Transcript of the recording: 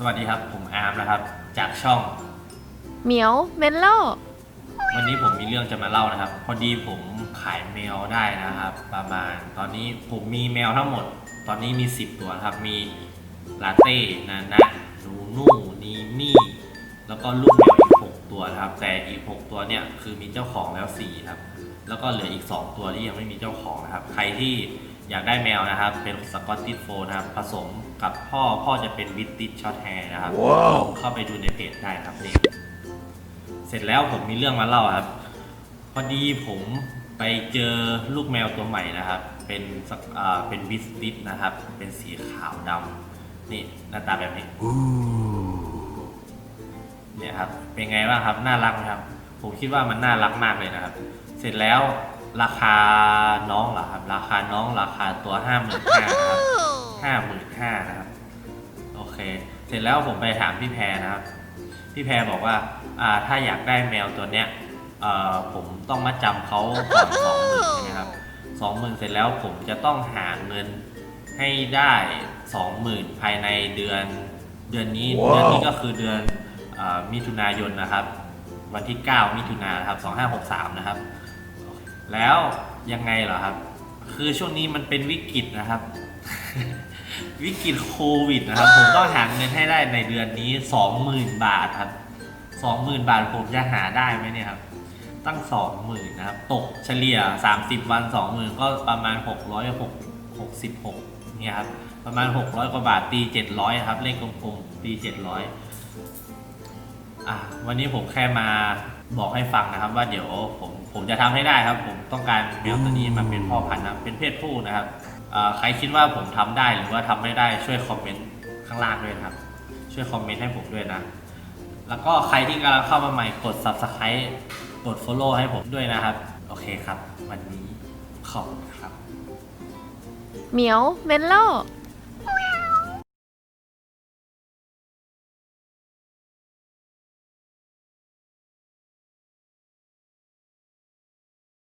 สวัสดีครับ ผมอาร์มนะครับ จากช่องเหมียวเมนโลวันนี้ผมมีเรื่องจะมาเล่านะครับ พอดีผมขายแมวได้นะครับ ประมาณตอนนี้ผมมีแมวทั้งหมด ตอนนี้มี 10 ตัวนะครับ มีลาเต้นานะนูนูนีมี่แล้วก็ลูกแมวอีก 6 ตัวนะครับ แต่อีก 6 ตัวเนี่ยคือมีเจ้าของแล้ว4ครับแล้วก็เหลืออีก 2 ตัวที่ยังไม่มีเจ้าของนะครับ ใครที่ อยากได้แมวนะครับ เป็นสกอตติชโฟลด์นะครับ ผสมกับพ่อพ่อจะเป็นวิตติชช็อตแฮร์นะครับเข้าไปดูในเพจได้ครับนี่เสร็จแล้วผมมีเรื่องมาเล่าครับ พอดีผมไปเจอลูกแมวตัวใหม่นะครับ เป็นสักอ่าเป็นวิสติสนะครับ เป็นสีขาวดำนี่หน้าตาแบบนี้ เนี่ยครับ เป็นไงบ้างครับ น่ารักไหมครับ ผมคิดว่ามันน่ารักมากเลยนะครับ เสร็จแล้ว ราคาน้องเหรอครับ ราคาน้องราคาตัวห้าหมื่นห้าครับห้าหมื่นห้านะครับ โอเค เสร็จแล้วผมไปถามพี่แพรนะครับ พี่แพรบอกว่าอ่าถ้าอยากได้แมวตัวเนี้ยเอ่อผมต้องมาจำเขาก่อนสองหมื่นใช่ไหมครับสองหมื่นเสร็จแล้วผมจะต้องหาเงินให้ได้สองหมื่นภายในเดือนเดือนนี้ว้าวเดือนนี้ก็คือเดือนเออมิถุนายนนะครับ วันที่ 9 มิถุนายนครับ2563 นะครับ แล้วยังไงเหรอครับ คือช่วงนี้มันเป็นวิกฤตนะครับ วิกฤตโควิดนะครับ ผมต้องหาเงินให้ได้ในเดือนนี้20,000บาทครับ20,000บาทผมจะหาได้ไหมเนี่ยครับ ตั้ง20,000นะครับ ตกเฉลี่ย30วัน20,000ก็ประมาณ666เนี่ยครับ ประมาณ600กว่าบาทตี700ครับ เลขกลมๆตี700อะวันนี้ผมแค่มา บอกให้ฟังนะครับ ว่าเดี๋ยวผมผมจะทำให้ได้ครับ ผมต้องการแมวตัวนี้มาเป็นพ่อพันธุ์นะเป็นเพศผู้นะครับเอ่อใครคิดว่าผมทำได้หรือว่าทำไม่ได้ช่วยคอมเมนต์ข้างล่างด้วยนะครับ ช่วยคอมเมนต์ให้ผมด้วยนะ แล้วก็ใครที่กำลังเข้ามาใหม่กด subscribe กด follow ให้ผมด้วยนะครับ โอเคครับ วันนี้ขอบคุณครับเหมียวเมนโล